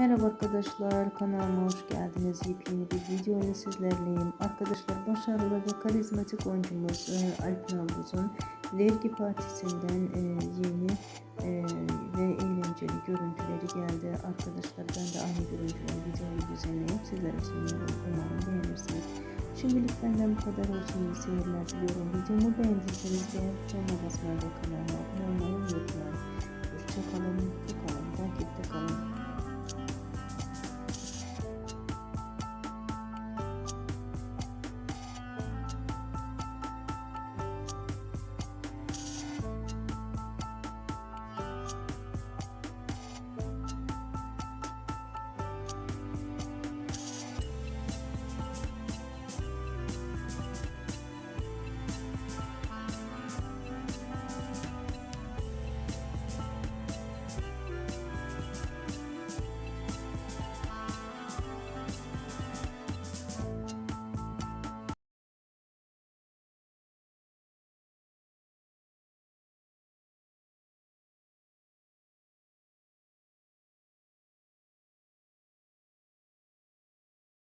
Merhaba arkadaşlar kanalıma hoş geldiniz. Yepyeni bir video ile sizlerleyim. Arkadaşlar başarılı ve karizmatik oyuncumuz e, Alp Navruz'un Vergi Partisi'nden e, yeni e, ve eğlenceli görüntüleri geldi. Arkadaşlar ben de aynı görüntüleri videoyu düzenleyip sizlere sunuyorum. Umarım beğenirsiniz. Şimdilik benden bu kadar olsun. İyi seyirler diliyorum. Videomu beğendiyseniz beğen butonuna basmayı ve kanalıma abone olmayı unutmayın.